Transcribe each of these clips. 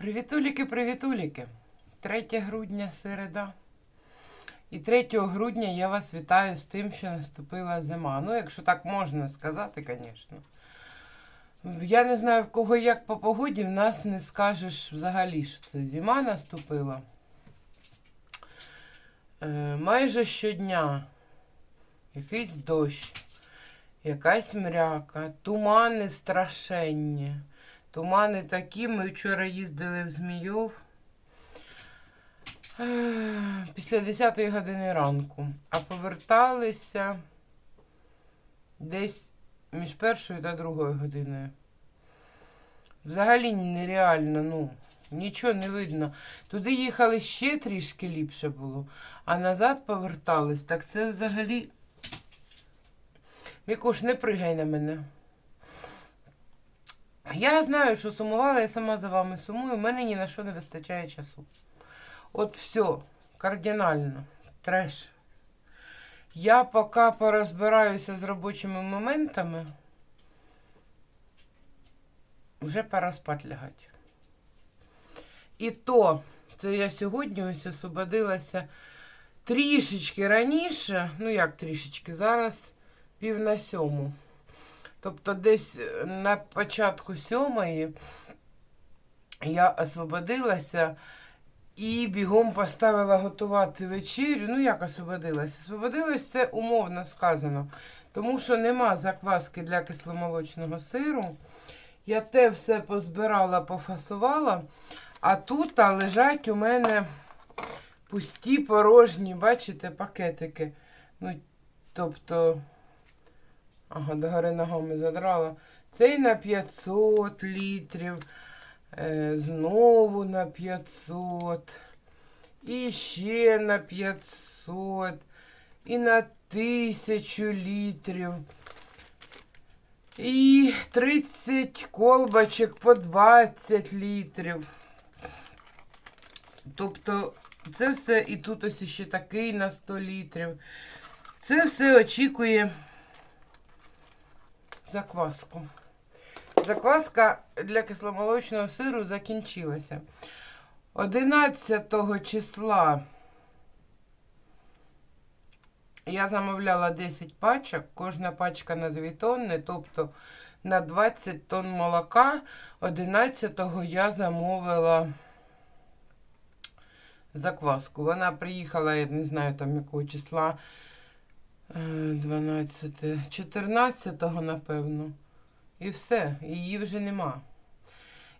Привітуліки, привітуліки! 3 грудня середа. І 3 грудня я вас вітаю з тим, що наступила зима. Ну, якщо так можна сказати, звісно. Я не знаю, в кого як по погоді, в нас не скажеш взагалі, що це зима наступила. Е, майже щодня якийсь дощ, якась мряка, тумани страшенні. Тумани такі. Ми вчора їздили в Змійов е, після 10 години ранку, а поверталися десь між першою та другою годиною. Взагалі нереально, ну, нічого не видно. Туди їхали ще трішки ліпше було, а назад повертались. Так це взагалі. Мікуш, не пригай на мене. Я знаю, що сумувала, я сама за вами сумую, в мене ні на що не вистачає часу. От все, кардинально, треш. Я поки порозбираюся з робочими моментами, вже пора спать лягати. І то, це я сьогодні ось освободилася трішечки раніше, ну як трішечки, зараз пів на сьому. Тобто десь на початку сьомої я освободилася і бігом поставила готувати вечерю. Ну, як освободилася? Освободилась це умовно сказано, тому що нема закваски для кисломолочного сиру. Я те все позбирала, пофасувала, а тут лежать у мене пусті порожні, бачите, пакетики. Ну, тобто. Ага, догори ногами задрала. Цей на 500 літрів. Е, знову на 500. І ще на 500. І на 1000 літрів. І 30 колбочок по 20 літрів. Тобто, це все, і тут ось ще такий на 100 літрів. Це все очікує закваску. Закваска для кисломолочного сиру закінчилася. 11 числа я замовляла 10 пачок, кожна пачка на 2 тонни, тобто на 20 тонн молока. 11-го я замовила закваску. Вона приїхала, я не знаю там якого числа. 12, 14-го, напевно. І все, її вже нема.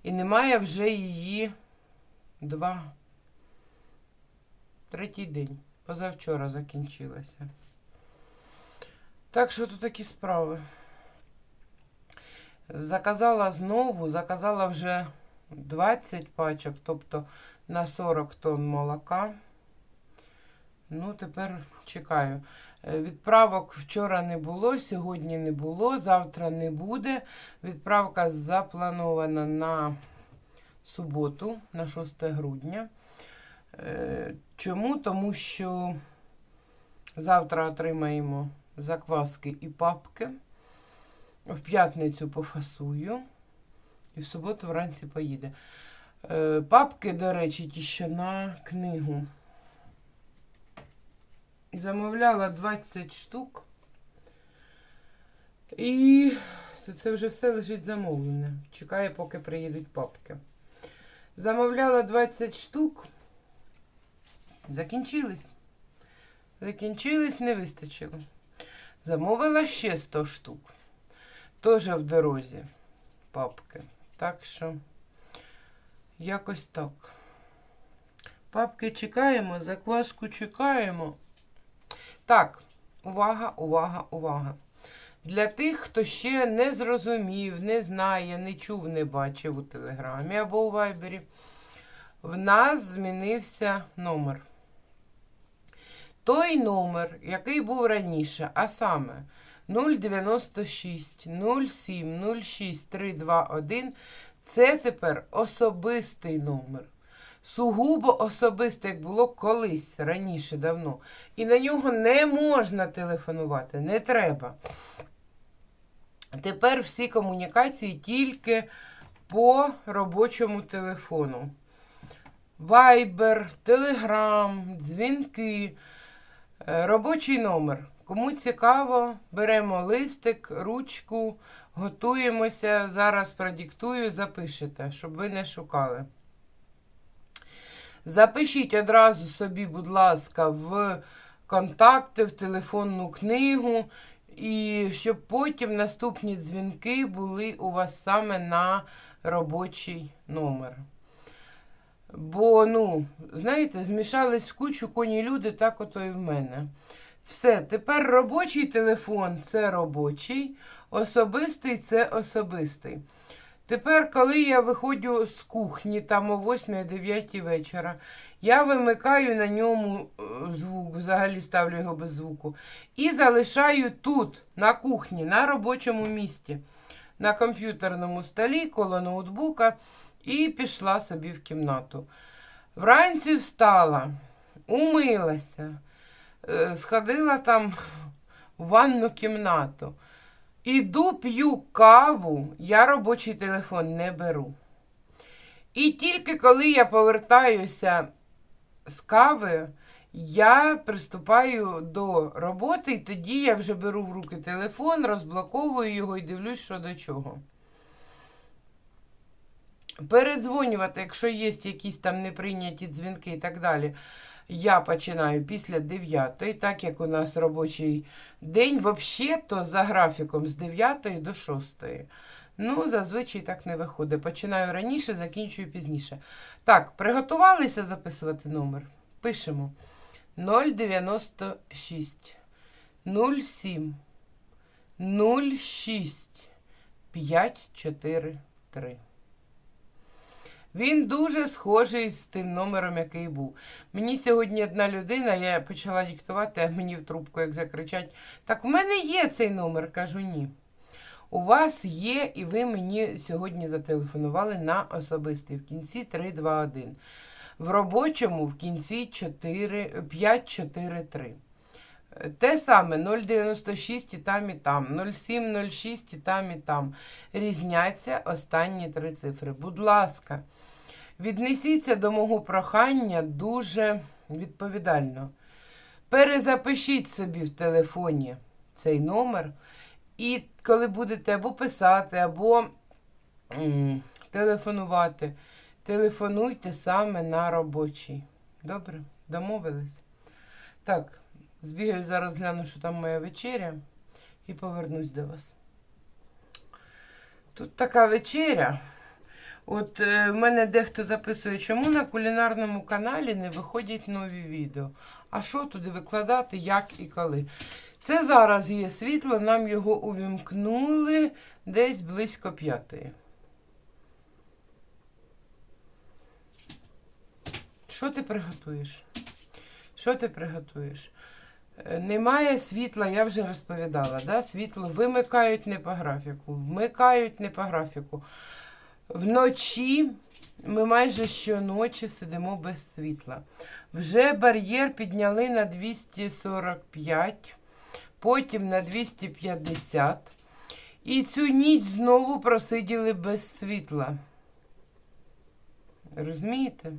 І немає вже її два. Третій день. Позавчора закінчилася. Так що тут такі справи. Заказала знову, заказала вже 20 пачок, тобто на 40 тонн молока. Ну, тепер чекаю. Е, Відправок вчора не було, сьогодні не було, завтра не буде. Відправка запланована на суботу, на 6 грудня. Е, Чому? Тому що завтра отримаємо закваски і папки. В п'ятницю пофасую. І в суботу вранці поїде. Е, Папки, до речі, ті, що на книгу. Замовляла 20 штук. І це, вже все лежить замовлене. Чекаю, поки приїдуть папки. Замовляла 20 штук. Закінчились. Закінчились, не вистачило. Замовила ще 100 штук. Теж в дорозі папки. Так що, якось так. Папки чекаємо, закваску чекаємо. Так, увага, увага, увага. Для тих, хто ще не зрозумів, не знає, не чув, не бачив у Телеграмі або у Вайбері, в нас змінився номер. Той номер, який був раніше, а саме 096 07 06 321, це тепер особистий номер сугубо особисте, як було колись раніше давно. І на нього не можна телефонувати, не треба. Тепер всі комунікації тільки по робочому телефону. Viber, Telegram, дзвінки, е, робочий номер. Кому цікаво, беремо листик, ручку, готуємося. Зараз продиктую, запишете, щоб ви не шукали. Запишіть одразу собі, будь ласка, в контакти, в телефонну книгу, і щоб потім наступні дзвінки були у вас саме на робочий номер. Бо, ну, знаєте, змішались в кучу коні люди, так ото і в мене. Все, тепер робочий телефон це робочий, особистий це особистий. Тепер, коли я виходжу з кухні, там о 8-9 вечора, я вимикаю на ньому е, звук, взагалі ставлю його без звуку. І залишаю тут, на кухні, на робочому місці, на комп'ютерному столі коло ноутбука, і пішла собі в кімнату. Вранці встала, умилася, е, сходила там в ванну кімнату. Іду п'ю каву, я робочий телефон не беру. І тільки коли я повертаюся з кави, я приступаю до роботи, і тоді я вже беру в руки телефон, розблоковую його і дивлюсь, що до чого. Передзвонювати, якщо є якісь там неприйняті дзвінки і так далі, я починаю після 9, так як у нас робочий день, взагалі-то за графіком з 9 до 6. Ну, зазвичай так не виходить. Починаю раніше, закінчую пізніше. Так, приготувалися записувати номер? Пишемо 096 07 06 543. Він дуже схожий з тим номером, який був. Мені сьогодні одна людина, я почала диктувати, а мені в трубку як закричать: Так в мене є цей номер. Кажу ні. У вас є, і ви мені сьогодні зателефонували на особистий в кінці 321. В робочому в кінці 4, 543. Те саме 0,96 і там і там, 0,706 і там і там. Різняться останні три цифри. Будь ласка, віднесіться до мого прохання дуже відповідально. Перезапишіть собі в телефоні цей номер. І коли будете або писати, або м, телефонувати, телефонуйте саме на робочий. Добре? Домовились? Так. Збігаю зараз гляну, що там моя вечеря, і повернусь до вас. Тут така вечеря. От е, в мене дехто записує, чому на кулінарному каналі не виходять нові відео. А що туди викладати, як і коли. Це зараз є світло, нам його увімкнули десь близько п'ятої. Що ти приготуєш? Що ти приготуєш? Е, Немає світла, я вже розповідала. Да? Світло вимикають не по графіку, вмикають не по графіку. Вночі ми майже щоночі сидимо без світла. Вже бар'єр підняли на 245, потім на 250. І цю ніч знову просиділи без світла. Розумієте?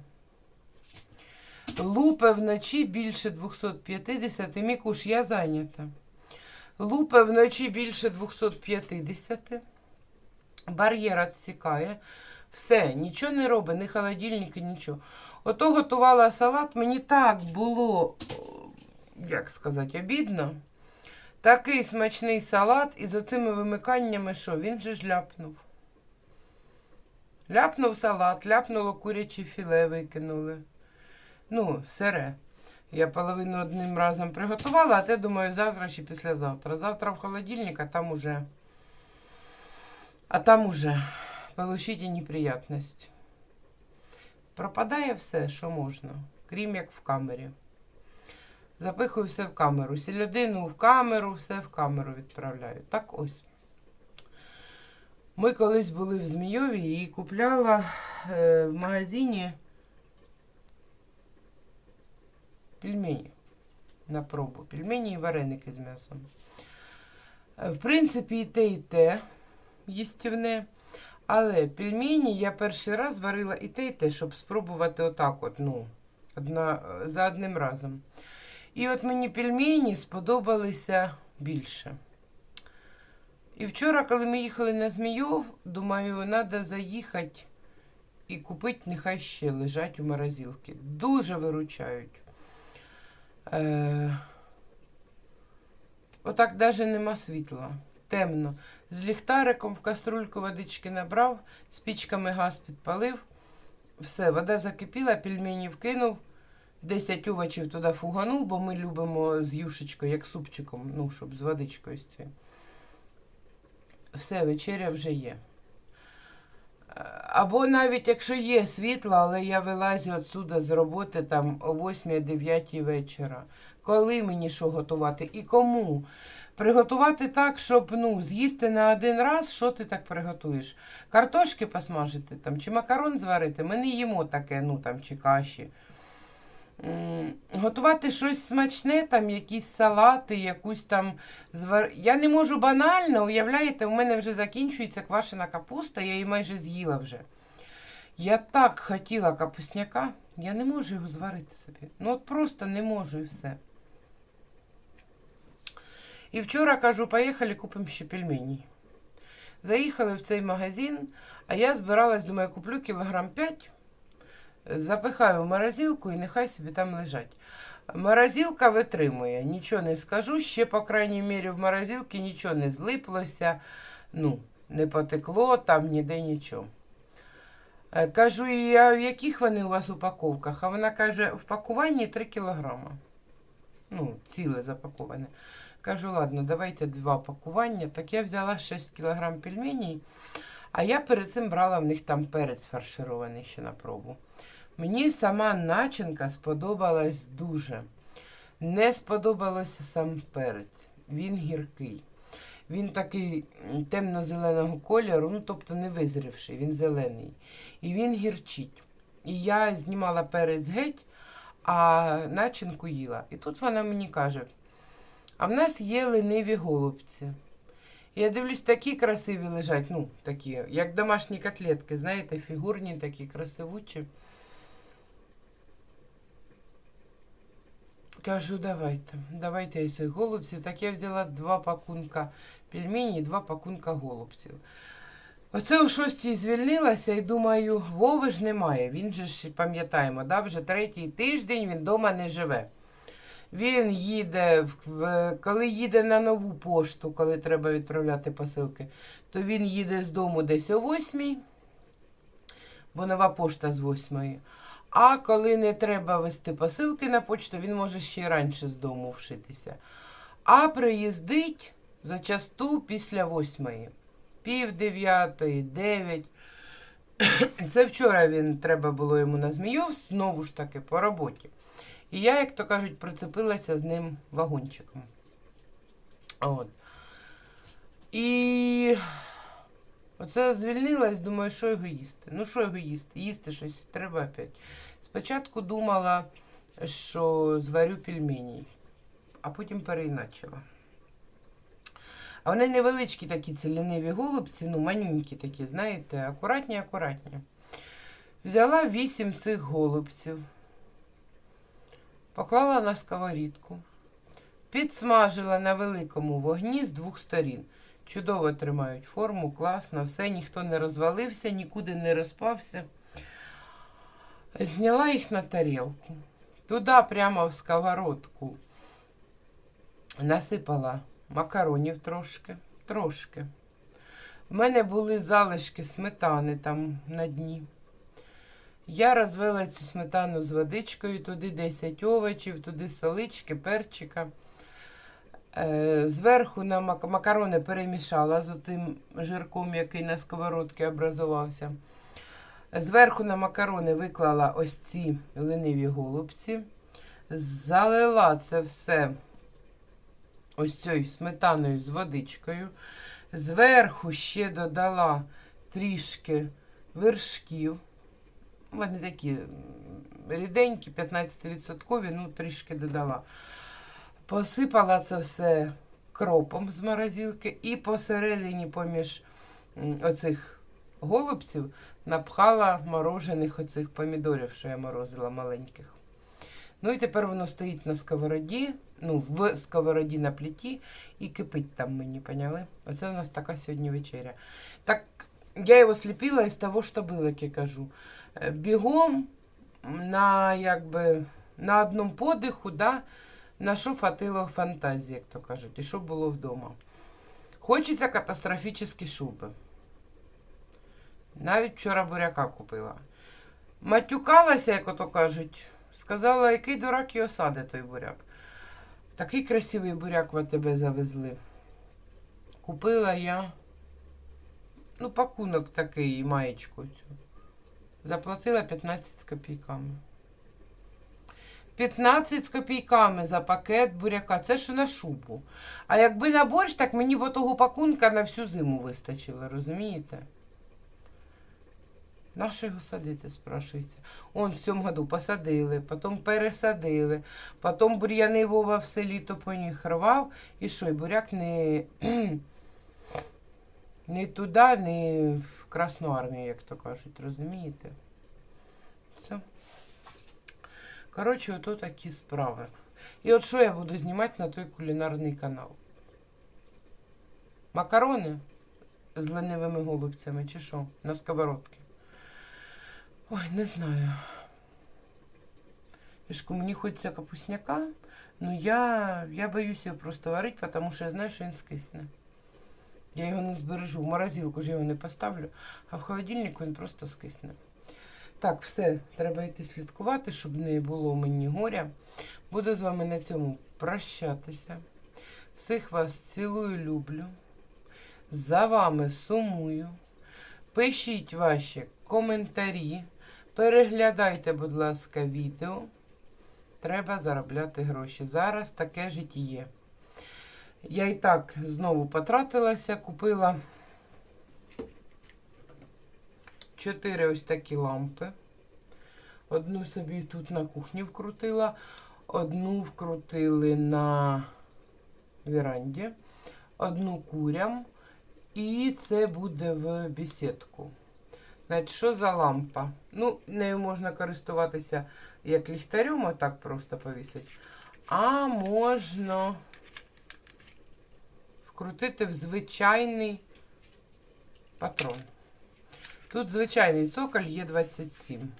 Лупе вночі більше 250. Мікуш, я зайнята. Лупе вночі більше 250. Бар'єр відсікає. Все, нічого не робить, ні холодильники, нічого. Ото готувала салат, мені так було, як сказати, обідно. Такий смачний салат і з оцими вимиканнями, що він же ж ляпнув. Ляпнув салат, ляпнуло куряче філе, викинули. Ну, сире. Я половину одним разом приготувала, а те думаю, завтра чи післязавтра. Завтра в холодильник, а там уже. А там уже получите неприятність. Пропадає все, що можна, крім як в камері. Запихую все в камеру. Сільодину в камеру, все в камеру відправляю. Так ось. Ми колись були в Змійові і купляла е, в магазині пельмені на пробу. Пельмені і вареники з м'ясом. Е, В принципі, і те, і те їстівне. Але пельмені я перший раз варила і те, і те, щоб спробувати отак, от, ну, одна, за одним разом. І от мені пельмені сподобалися більше. І вчора, коли ми їхали на Змійов, думаю, треба заїхати і купити, нехай ще лежать у морозилці. Дуже виручають. Е... Отак навіть нема світла. Темно. З ліхтариком в каструльку водички набрав, спічками газ підпалив. Все, вода закипіла, пельмені вкинув. 10 овочів туди фуганув, бо ми любимо з юшечкою, як супчиком, ну, щоб з водичкою. Все, вечеря вже є. Або навіть якщо є світло, але я вилазю відсюди з роботи там о 8-9 вечора. Коли мені що готувати і кому? Приготувати так, щоб ну, з'їсти на один раз, що ти так приготуєш? Картошки посмажити там, чи макарон зварити? Ми не їмо таке, ну там, чи каші. Готувати щось смачне, там якісь салати, якусь там звар... Я не можу банально, уявляєте, у мене вже закінчується квашена капуста, я її майже з'їла вже. Я так хотіла капусняка, я не можу його зварити собі. Ну от просто не можу і все. І вчора кажу, поїхали купимо ще пельмені. Заїхали в цей магазин, а я збиралась, думаю, куплю кілограм 5, запихаю в морозилку і нехай собі там лежать. Морозилка витримує, нічого не скажу. Ще, по крайній мірі, в морозилці нічого не злиплося, ну, не потекло там ніде нічого. Е, Кажу, «І, а в яких вони у вас упаковках? А вона каже, в пакуванні 3 кілограма. Ну, ціле запаковане. Кажу, ладно, давайте два пакування. Так я взяла 6 кілограм пельменей, а я перед цим брала в них там перець фарширований ще на пробу. Мені сама начинка сподобалась дуже. Не сподобалося сам перець. Він гіркий. Він такий темно-зеленого кольору, ну тобто не визрівший, він зелений. І він гірчить. І я знімала перець геть, а начинку їла. І тут вона мені каже: а в нас є лениві голубці. Я дивлюсь, такі красиві лежать, ну, такі, як домашні котлетки, знаєте, фігурні, такі красивучі. Кажу, давайте, давайте цих голубців. Так я взяла два пакунка пельмені і два пакунка голубців. Оце о шостій звільнилася і думаю, Вови ж немає. Він же ж пам'ятаємо, да, вже третій тиждень він вдома не живе. Він їде, коли їде на нову пошту, коли треба відправляти посилки, то він їде з дому десь о восьмій, бо нова пошта з восьмої. А коли не треба вести посилки на почту, він може ще й раніше з дому вшитися. А приїздить зачасту після восьмої. Пів дев'ятої, дев'ять. Це вчора він треба було йому на Змійов, знову ж таки, по роботі. І я, як то кажуть, прицепилася з ним вагончиком. От. І оце звільнилась, думаю, що його їсти. Ну, що його їсти? Їсти щось треба опять. Спочатку думала, що зварю пельмені, а потім переіначила. А вони невеличкі такі ці ліниві голубці, ну, манюнькі такі, знаєте, акуратні, акуратні. Взяла вісім цих голубців, поклала на сковорідку, підсмажила на великому вогні з двох сторін. Чудово тримають форму, класно, все, ніхто не розвалився, нікуди не розпався. Зняла їх на тарілку. Туди прямо в сковородку насипала макаронів трошки. Трошки. У мене були залишки сметани там на дні. Я розвела цю сметану з водичкою, туди 10 овочів, туди солички, перчика. Е, зверху на мак- макарони перемішала з тим жирком, який на сковородці образувався. Зверху на макарони виклала ось ці лениві голубці. Залила це все ось цією сметаною з водичкою. Зверху ще додала трішки вершків. Вони такі ріденькі, 15%, ну трішки додала. Посипала це все кропом з морозилки і посередині поміж оцих голубців напхала морожених оцих помідорів, що я морозила маленьких. Ну і тепер воно стоїть на сковороді, ну, в сковороді на плиті і кипить там мені, поняли? Оце у нас така сьогодні вечеря. Так, я його сліпила із того, що було, як я кажу. Е, Бігом на, якби, на одному подиху, да, на що хватило фантазії, як то кажуть, і що було вдома. Хочеться катастрофічні шуби. Навіть вчора буряка купила. Матюкалася, як ото кажуть, сказала, який дурак його саде той буряк. Такий красивий буряк в АТБ завезли. Купила я, ну, пакунок такий, маєчку цю. Заплатила 15 з копійками. 15 з копійками за пакет буряка. Це ж на шубу. А якби на борщ, так мені б того пакунка на всю зиму вистачило, розумієте? Нащо його садити, спрашується. Он в цьому году посадили, потім пересадили, потім бур'яни Вова все літо по них рвав, і що, і буряк не, не туди, не в Красну армію, як то кажуть, розумієте? Все. Коротше, ото такі справи. І от що я буду знімати на той кулінарний канал? Макарони з ленивими голубцями чи що? На сковородки. Ой, не знаю. Ішку, мені хочеться капусняка, ну я, я боюсь його просто варити, тому що я знаю, що він скисне. Я його не збережу. В морозилку ж його не поставлю, а в холодильнику він просто скисне. Так, все, треба йти слідкувати, щоб не було мені горя. Буду з вами на цьому прощатися. Всіх вас цілую, люблю. За вами сумую. Пишіть ваші коментарі. Переглядайте, будь ласка, відео. Треба заробляти гроші. Зараз таке життя. Я і так знову потратилася, купила чотири ось такі лампи. Одну собі тут на кухні вкрутила, одну вкрутили на веранді, одну курям. І це буде в бесідку. Значить, що за лампа? Ну, нею можна користуватися як ліхтарем, отак просто повісити. А можна вкрутити в звичайний патрон. Тут звичайний цоколь є 27.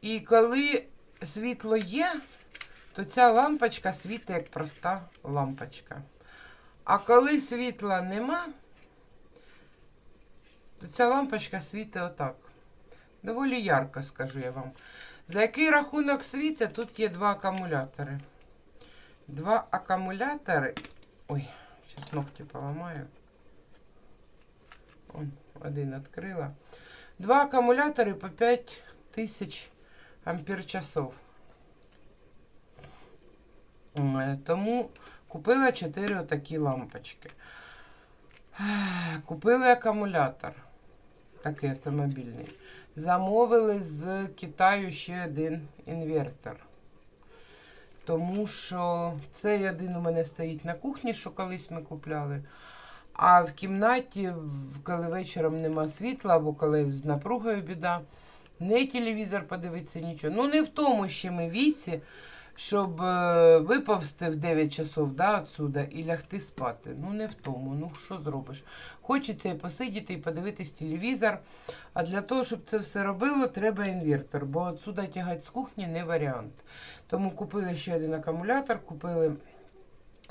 І коли світло є, то ця лампочка світить як проста лампочка. А коли світла нема, то ця лампочка світить отак. Доволі ярко, скажу я вам. За який рахунок світить, тут є два акумулятори. Два акумулятори. Ой, зараз ногті поламаю. Он, один відкрила. Два акумулятори по 5000 ампер часов. Тому купила 4 отакі лампочки. Купили акумулятор. Такий автомобільний. Замовили з Китаю ще один інвертор. Тому що цей один у мене стоїть на кухні, що колись ми купляли. А в кімнаті, коли вечором нема світла, або коли з напругою біда, не телевізор подивитися, нічого. Ну, не в тому ще ми віці, щоб е, виповзти в 9 часов да, отсюда і лягти спати. Ну, не в тому. Ну, що зробиш? Хочеться і посидіти, і подивитись телевізор. А для того, щоб це все робило, треба інвертор, бо отсюда тягати з кухні не варіант. Тому купили ще один акумулятор, купили,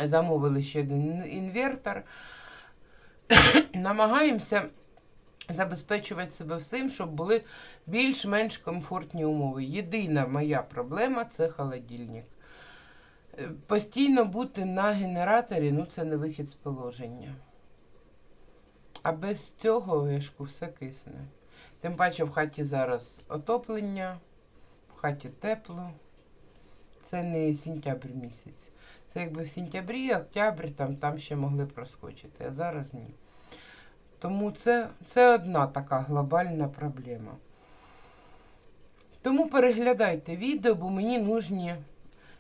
замовили ще один інвертор. Намагаємося забезпечувати себе всім, щоб були більш-менш комфортні умови. Єдина моя проблема це холодильник. Е, Постійно бути на генераторі ну це не вихід з положення. А без цього вишку все кисне. Тим паче в хаті зараз отоплення, в хаті тепло. Це не сентябрь місяць. Це якби в сентябрі, октябрь, там, там ще могли проскочити, а зараз ні. Тому це, це одна така глобальна проблема. Тому переглядайте відео, бо мені нужні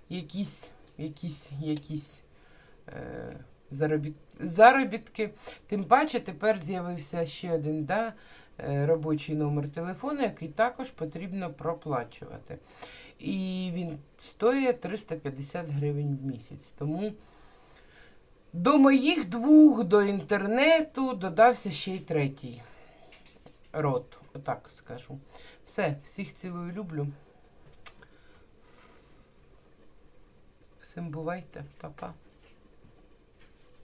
якісь, якісь, якісь е, заробіт... заробітки. Тим паче тепер з'явився ще один да, е, робочий номер телефону, який також потрібно проплачувати. І він стоїть 350 гривень в місяць. Тому до моїх двох, до інтернету додався ще й третій рот. Отак скажу. Все, всіх цілую люблю. Всім бувайте, па-па.